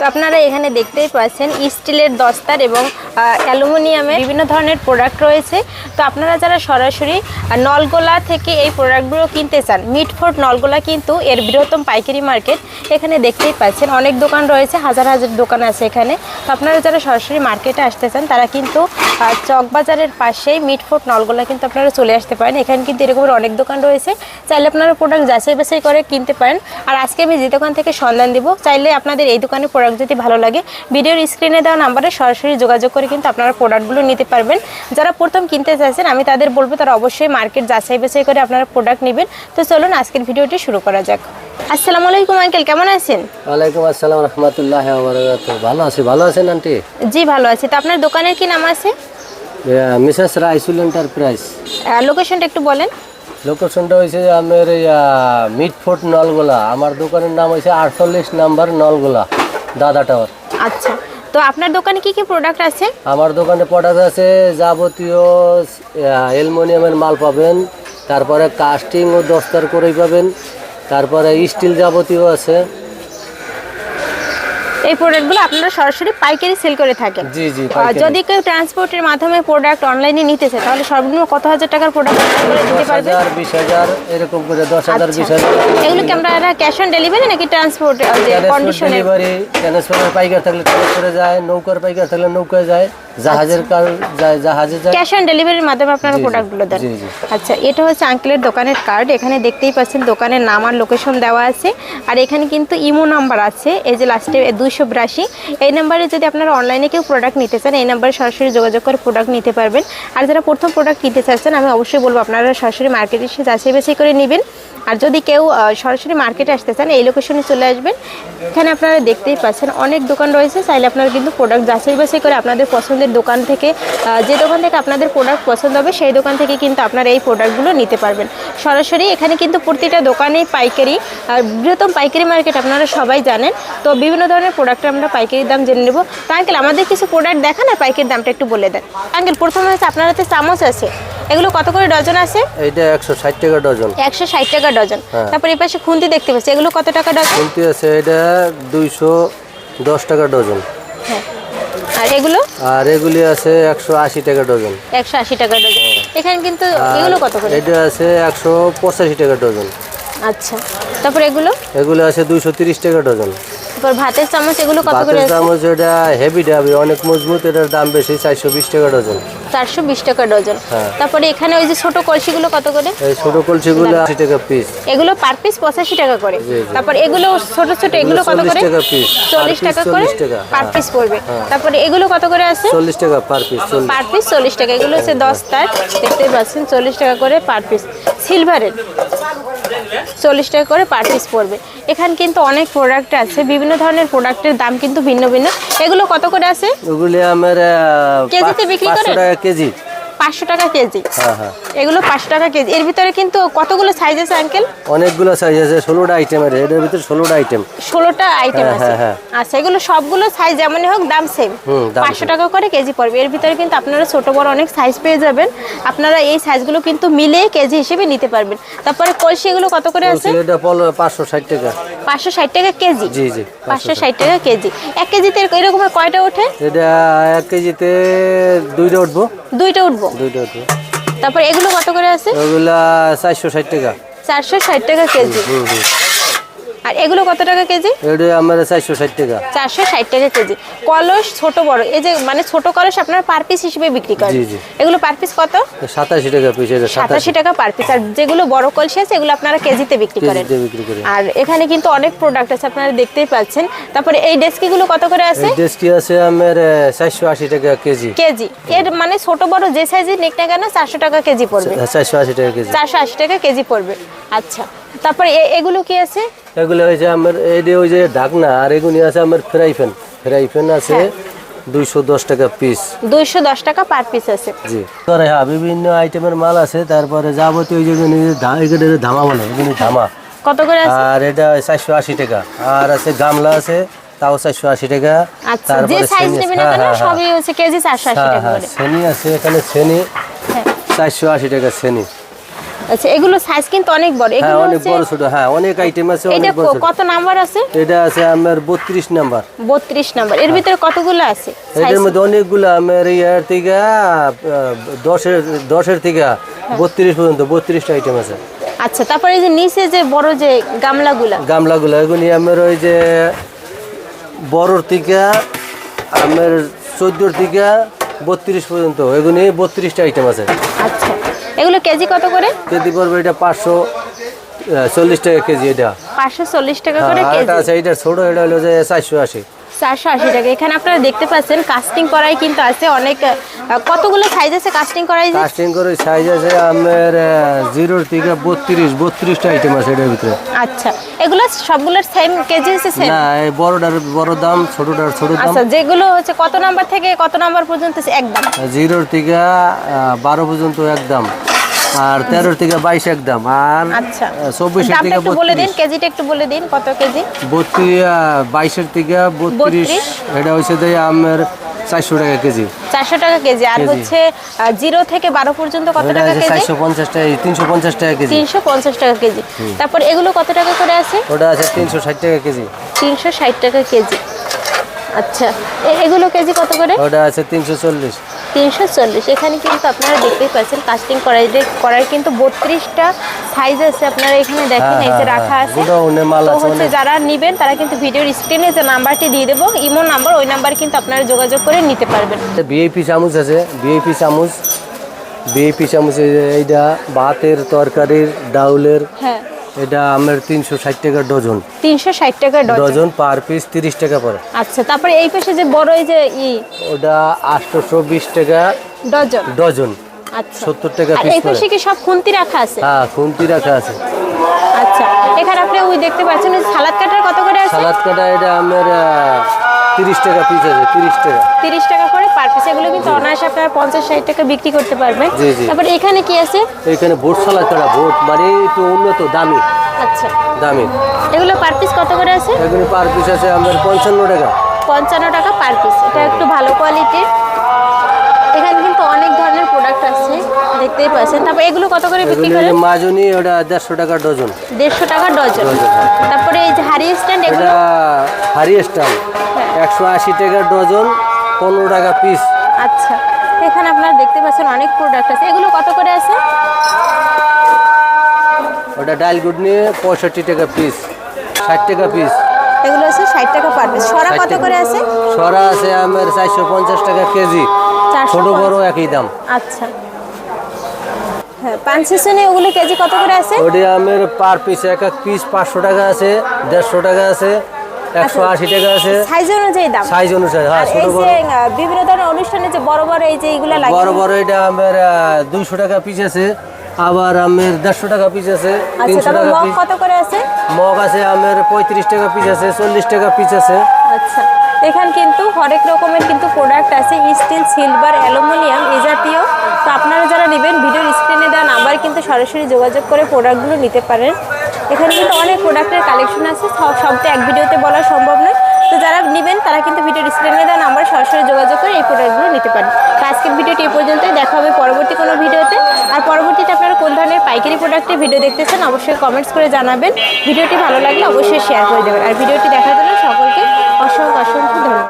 তো আপনারা এখানে দেখতেই পাচ্ছেন স্টিলের দস্তার এবং অ্যালুমিনিয়ামের বিভিন্ন ধরনের প্রোডাক্ট রয়েছে। তো আপনারা যারা সরাসরি নলগোলা থেকে এই প্রোডাক্টগুলো কিনতে চান মিটফোর্ট নলগোলা কিন্তু এর বৃহত্তম পাইকারি মার্কেট। এখানে দেখতেই পাচ্ছেন অনেক দোকান রয়েছে, হাজার হাজার দোকান আছে এখানে। তো আপনারা যারা সরাসরি মার্কেটে আসতে চান, তারা কিন্তু চকবাজারের পাশেই মিটফোর্ট নলগোলা কিন্তু আপনারা চলে আসতে পারেন। এখানে কিন্তু এরকমের অনেক দোকান রয়েছে। চাইলে আপনারা প্রোডাক্ট যাচাই বাছাই করে কিনতে পারেন। আর আজকে আমি যে দোকান থেকে সন্ধান দিব, চাইলে আপনাদের এই দোকানে প্রোডাক্ট যদি ভালো লাগে ভিডিওর স্ক্রিনে দেওয়া নাম্বারে সরাসরি যোগাযোগ করে কিন্তু আপনারা প্রোডাক্টগুলো নিতে পারবেন। যারা প্রথম কিনতে চাইছেন আমি তাদের বলব তারা অবশ্যই মার্কেট যাচাই বাছাই করে আপনারা প্রোডাক্ট নেবেন। তো চলুন আজকের ভিডিওটি শুরু করা যাক। আসসালামু আলাইকুম আঙ্কেল কেমন আছেন? ওয়ালাইকুম আসসালাম রহমতুল্লাহ ভালো আছি ভালো আছেন আন্টি জি ভালো আছি। তো আপনার দোকানের কি নাম আছে? মিসেস রাইসুল এন্টারপ্রাইজ লোকেশনটা একটু বলেন। লোকেশনটা হয়েছে আমার মিটফোর্ট নলগোলা। আমার দোকানের নাম হয়েছে আটচল্লিশ নাম্বার নলগোলা। দাদা টাওয়ার। আচ্ছা তো আপনার দোকানে কি কি প্রোডাক্ট আছে? আমার দোকানে প্রোডাক্ট আছে যাবতীয় অ্যালুমিনিয়ামের মাল পাবেন তারপরে কাস্টিং ও দস্তার করেই পাবেন তারপরে স্টিল যাবতীয় আছে। এই প্রোডাক্টগুলো আপনারা সরাসরি পাইকারি সেল করে থাকেন। জি জি যদি কেউ ট্রান্সপোর্টের মাধ্যমে প্রোডাক্ট অনলাইনে নিতে চায় তাহলে সর্বনিম্ন কত হাজার টাকার প্রোডাক্ট করে দিতে পারবে হাজার বিশ হাজার এরকম করে দশ হাজার আচ্ছা। বিশ হাজার। এগুলো কি আমরা ক্যাশ অন ডেলিভারি নাকি ট্রান্সপোর্ট কন্ডিশনে ডেলিভারি ট্রান্সফারের পাইকার থাকলে ট্রান্সপোর্টে যায় নৌকার পাইকার থাকলে নৌকায় যায়। জাহাজের কার যায় জাহাজে ক্যাশ অন ডেলিভারির মাধ্যমে আপনারা। প্রোডাক্টগুলো দেন। আচ্ছা এটা হচ্ছে আঙ্কেলের দোকানের কার্ড এখানে দেখতেই পাচ্ছেন দোকানের নাম আর লোকেশন দেওয়া আছে। আর এখানে কিন্তু ইমো নাম্বার আছে। এই যে লাস্টে দুইশো বিরাশি। এই নাম্বারে যদি আপনারা অনলাইনে কেউ প্রোডাক্ট নিতে চান এই নাম্বারে সরাসরি যোগাযোগ করে প্রোডাক্ট নিতে পারবেন। আর যারা প্রথম প্রোডাক্ট কিনতে চাচ্ছেন আমি অবশ্যই বলব আপনারা সরাসরি মার্কেটে এসে যাচাই বাছাই করে নেবেন। আর যদি কেউ সরাসরি মার্কেটে আসতে চান এই লোকেশনে চলে আসবেন। এখানে আপনারা দেখতেই পাচ্ছেন অনেক দোকান রয়েছে। চাইলে আপনারা কিন্তু প্রোডাক্ট যাচাই বাছাই করে আপনাদের পছন্দের দোকান থেকে যে দোকান থেকে আপনাদের প্রোডাক্ট পছন্দ হবে সেই দোকান থেকে কিন্তু আপনারা এই প্রোডাক্টগুলো নিতে পারবেন। সরাসরি এখানে কিন্তু প্রতিটা দোকানেই পাইকারি আর বৃহত্তম পাইকারি মার্কেট আপনারা সবাই জানেন। তো বিভিন্ন ধরনের প্রোডাক্টের আমরা পাইকারি দাম জেনে নেব। তো আঙ্কেল আমাদের কিছু প্রোডাক্ট দেখান আর পাইকারি দামটা একটু বলে দেন। আঙ্কেল প্রথমে হচ্ছে আপনার হাতে চামচ আছে। এগুলো কত করে ডজন আছে? একশো ষাট টাকা ডজন। একশো ষাট টাকা ডজন। হ্যাঁ। তারপর এই পাশে খুন্তি দেখতে পাচ্ছি। এগুলো কত টাকা ডজন? কিনতে আছে এটা দুইশো দশ টাকা ডজন। হ্যাঁ। আর এগুলো? আর এগুলি আছে একশো আশি টাকা ডজন। একশো আশি টাকা ডজন। এখানে কিন্তু এগুলো কত করে? এটা আছে একশো পঁচাশি টাকা ডজন। আচ্ছা। তারপর এগুলো? এগুলো আছে দুইশো তিরিশ টাকা ডজন। তারপর ভাতের চামচ এগুলো কত করে ভাতের চামচ এটা হেভি ডাবি অনেক মজবুত এটার দাম বেশি চারশো বিশ টাকা ডজন। চারশো বিশ টাকা ডজন। হ্যাঁ। তারপরে এখানে ওই যে ছোট কলসিগুলো কত করে? এই ছোট কলসিগুলো আশি টাকা পিস এগুলো পার পিস পঁচাশি টাকা করে। তারপর এগুলো ছোট ছোট এগুলো কত 40 টাকা piece, চল্লিশ টাকা করে পার হ্যাঁ। পিস পড়বে। তারপরে এগুলো কত করে আছে? চল্লিশ টাকা পার পিস পার পিস চল্লিশ টাকা। এগুলো হচ্ছে দশ তার দেখতেই পাচ্ছেন চল্লিশ টাকা করে পার পিস সিলভারের চল্লিশ টাকা করে পার পিস পড়বে। এখানে কিন্তু অনেক প্রোডাক্ট আছে বিভিন্ন ধরনের প্রোডাক্টের দাম কিন্তু ভিন্ন ভিন্ন। এগুলো কত করে আছে? ওগুলি আমার কেজিতে বিক্রি করে? টাকা কেজি। পাঁচশো টাকা কেজি। হ্যাঁ হ্যাঁ। এগুলো পাঁচশো টাকা কেজি। এর ভিতরে কিন্তু কতগুলো সাইজ আছে আঙ্কেল অনেকগুলো সাইজ আছে ষোলোটা আইটেমের এটার ভিতরে ষোলোটা আইটেম ষোলোটা আইটেম হ্যাঁ, আছে। আচ্ছা এগুলো সবগুলো সাইজ যেমনই হোক দাম সেম পাঁচশো টাকা করে কেজি পড়বে। এর ভিতরে কিন্তু আপনারা ছোট বড় অনেক সাইজ পেয়ে যাবেন। আপনারা এই সাইজগুলো কিন্তু মিলিয়ে কেজি হিসেবে নিতে পারবেন। তারপরে কলসি এগুলো কত করে আছে? এটা পাঁচশো ষাট টাকা। পাঁচশো ষাট টাকা কেজি? জি জি পাঁচশো ষাট টাকা কেজি। এক কেজিতে এরকম কয়টা ওঠে? এটা এক কেজিতে দুইটা উঠবো। দুইটা উঠবো। দুইটা উঠবো তারপর এগুলো কত করে আছে? এগুলো চারশো ষাট টাকা। চারশো ষাট টাকা কেজি। আর এগুলো কত টাকা কেজি? এটা চারশো ষাট টাকা। চারশো ষাট টাকা কেজি। কলস ছোট বড়। এই যে মানে ছোট কলস আপনার পার পিস হিসেবে বিক্রি করেন। জি, জি। এগুলো পার পিস কত? সাতাশি টাকা পিস এটা সাতাশি। সাতাশি টাকা পার পিস আর যেগুলো বড় কলসি আছে এগুলো আপনারা কেজিতে বিক্রি করেন। কেজিতে বিক্রি করে। আর এখানে কিন্তু অনেক প্রোডাক্ট আছে আপনারা দেখতেই পাচ্ছেন। তারপরে এই ডেস্কিগুলো কত করে আছে? এই ডেস্কি আছে আমার চারশো আশি টাকা কেজি। কেজি। এর মানে ছোট বড় যে সাইজের নিক না কেন চারশো টাকা কেজি পড়বে। চারশো আশি টাকা কেজি। চারশো আশি টাকা কেজি পড়বে। আচ্ছা। তারপরে এগুলো কি আছে? এগুলো হয়েছে আমার এই যে ওই যে ঢাকনা আর এগুলি আছে আমার ফ্রাই প্যান। ফ্রাই প্যান আছে হ্যাঁ। দুইশো দশ টাকা পিস দুইশো দশ টাকা পার পিস আছে। জি। করে হ্যাঁ বিভিন্ন আইটেমের মাল আছে তারপরে যাবতীয় যে এগুলি ধামা বলে এগুলি ধামা। কত করে আছে? আর এটা চারশো আশি টাকা। আর আছে গামলা আছে তাও চারশো আশি টাকা। আচ্ছা যে সাইজ নেবেন না কেন সবই হচ্ছে কেজি হ্যাঁ। টাকা হ্যাঁ করে। আছে এখানে হ্যাঁ। চারশো আশি টাকা শ্রেণি আচ্ছা এগুলো সাইজ কিন্তু অনেক বড়। হ্যাঁ এগুলো অনেক বড় ছোট। হ্যাঁ অনেক আইটেম আছে অনেক বড় কত নাম্বার আছে? এটা আছে আমার বত্রিশ নাম্বার বত্রিশ নাম্বার এর ভিতরে কতগুলো আছে Size? মধ্যে অনেকগুলো আমার ইয়ার থেকে আহ, দশের দশের থেকে হ্যাঁ। বত্রিশ পর্যন্ত বত্রিশটা আইটেম আছে। আচ্ছা তারপরে এই যে নিচে যে বড় যে গামলাগুলা। গামলাগুলো এগুলি আমার ওই যে বড়র থেকে আমার চোদ্দোর থেকে বত্রিশ পর্যন্ত এগুলি বত্রিশটা আইটেম আছে। আচ্ছা। কেজি কত করে? কেজি পড়বে এটা পাঁচশো চল্লিশ টাকা কেজি এটা। পাঁচশো চল্লিশ টাকা হ্যাঁ করে কেজি। এটা আছে এটা ছোট এটা হলো যে চারশো আশি। চারশো আশি টাকা। এখানে আপনারা দেখতে পাচ্ছেন কাস্টিং করাই কিন্তু আছে অনেক কতগুলো সাইজ আছে কাস্টিং করাই কাস্টিং করে সাইজ আছে আমার জিরোর থেকে বত্রিশ বত্রিশটা আইটেম আছে এটার ভিতরে। আচ্ছা এগুলো সবগুলোর সেম কেজি হচ্ছে সেম না এই বড়টার বড় দাম ছোটটার ছোট দাম। আচ্ছা যেগুলো হচ্ছে কত নাম্বার থেকে কত নাম্বার পর্যন্ত একদম। জিরোর থেকে আহ, বারো পর্যন্ত একদম। আর তেরোর থেকে বাইশ একদম আর আচ্ছা। চব্বিশের থেকে বলে দিন কেজিটা একটু বলে দিন কত কেজি? বত্রিশ বাইশের থেকে বত্রিশ এটা হচ্ছে যে আমার চারশো টাকা কেজি। চারশো টাকা কেজি আর হচ্ছে জিরো থেকে বারো পর্যন্ত কত টাকা কেজি? চারশো পঞ্চাশ টাকা তিনশো পঞ্চাশ টাকা কেজি। তিনশো পঞ্চাশ টাকা কেজি। তারপর এগুলো কত টাকা করে আছে? ওটা আছে তিনশো ষাট টাকা কেজি। তিনশো ষাট টাকা কেজি। আচ্ছা এগুলো কেজি কত করে? ওটা আছে তিনশো চল্লিশ। তিনশো চল্লিশ। এখানে কিন্তু আপনারা দেখতেই পাচ্ছেন কাস্টিং করাই করার কিন্তু বত্রিশটা সাইজ আছে। আপনারা এখানে দেখেন হ্যাঁ, এই যে হ্যাঁ, রাখা হ্যাঁ। আছে। তো হচ্ছে যারা নেবেন তারা কিন্তু ভিডিওর স্ক্রিনে যে নাম্বারটি দিয়ে দেবো ইমো নাম্বার ওই নাম্বার কিন্তু আপনারা যোগাযোগ করে নিতে পারবেন। বিএপি চামচ আছে বিএপি চামচ। বিএপি চামচ এই এইটা ভাতের তরকারির ডাউলের। হ্যাঁ। এটা আমার তিনশো ষাট টাকা ডজন। তিনশো ষাট টাকা ডজন? ডজন পার পিস তিরিশ টাকা পড়ে। আচ্ছা তারপরে এই পাশে যে বড় এই যে ই? ওটা আটশোশো বিশ টাকা ডজন? ডজন। আচ্ছা। সত্তর টাকা পিস এই পাশে কি সব খুন্তি রাখা আছে? হ্যাঁ খুন্তি রাখা আছে। আচ্ছা এখানে আপনি ওই দেখতে পাচ্ছেন সালাদ কাটার কত করে আছে? সালাদ কাটা এটা আমার তিরিশ টাকা পিস আছে তিরিশ টাকা। তিরিশ টাকা করে এগুলো কিন্তু অনায়াসে আপনারা পঞ্চাশ ষাট টাকা বিক্রি করতে পারবেন। তারপর এখানে কি আছে? এখানে ভোট সালাদ কাটা ভোট মানে একটু উন্নত দামি। আচ্ছা। দামি। এগুলো পার পিস কত করে আছে? এখানে পার পিস আছে আমার পঞ্চান্ন টাকা। পঞ্চান্ন টাকা পার পিস এটা একটু ভালো কোয়ালিটির এখানে কিন্তু অনেক ধরনের প্রোডাক্ট আছে দেখতেই পাচ্ছেন। তারপর এগুলো কত করে বিক্রি এগুলো করেন মাজনি ওটা দেড়শো টাকা ডজন। দেড়শো টাকা ডজন। হ্যাঁ। তারপরে এই যে হারি স্ট্যান্ড এগুলো? হ্যাঁ। একশো আশি টাকা ডজন। পনেরো টাকা পিস আচ্ছা এখানে আপনারা দেখতে পাচ্ছেন অনেক প্রোডাক্ট আছে। এগুলো কত করে আছে? ওটা ডাল গুড নিয়ে পঁয়ষট্টি টাকা পিস ষাট টাকা পিস এগুলো আছে ষাট টাকা পার পিস সরা কত করে আছে? সরা আছে আমার চারশো পঞ্চাশ টাকা কেজি। ছোট বড় একই দাম। আচ্ছা। হ্যাঁ সিজনে ওগুলো কেজি কত করে আছে? ওটি আমার পার পিস এক এক পিস পাঁচশো টাকা আছে দেড়শো টাকা আছে। একশো আশি টাকা আছে। সাইজ অনুযায়ী দাম। সাইজ অনুসারে হ্যাঁ ছোট বড়। বিভিন্ন ধরনের অনুষ্ঠানে যে বড় বড় এই যে এইগুলা লাগে বড় বড় এটা আমার দুইশো টাকা পিস আছে আবার আমার দেড়শো টাকা পিস আছে তিনশো টাকা পিস কত করে আছে? মগ আছে আমার পঁয়ত্রিশ টাকা পিস আছে চল্লিশ টাকা পিস আছে। আচ্ছা এখানে কিন্তু হরেক রকমের কিন্তু প্রোডাক্ট আছে স্টিল সিলভার অ্যালুমিনিয়াম জাতীয়। তো আপনারা যারা নেবেন ভিডিওর স্ক্রিনে দেওয়া নাম্বার কিন্তু সরাসরি যোগাযোগ করে প্রোডাক্টগুলো নিতে পারেন। এখানে কিন্তু অনেক প্রোডাক্টের কালেকশন আছে। সব সব তো এক ভিডিওতে বলা সম্ভব নয়। তো যারা নেবেন, তারা কিন্তু ভিডিওর স্ক্রিনে দেওয়া নাম্বার সরাসরি যোগাযোগ করে এই প্রোডাক্টগুলো নিতে পারেন। তো আজকের ভিডিওটি এই পর্যন্তই। দেখা হবে পরবর্তী কোনো ভিডিওতে। আর পরবর্তীতে আপনারা কোন ধরনের পাইকারি প্রোডাক্টের ভিডিও দেখতে চান অবশ্যই কমেন্টস করে জানাবেন। ভিডিওটি ভালো লাগলে অবশ্যই শেয়ার করে দেবেন। আর ভিডিওটি দেখার জন্য সকলকে অসংখ্য অসংখ্য ধন্যবাদ।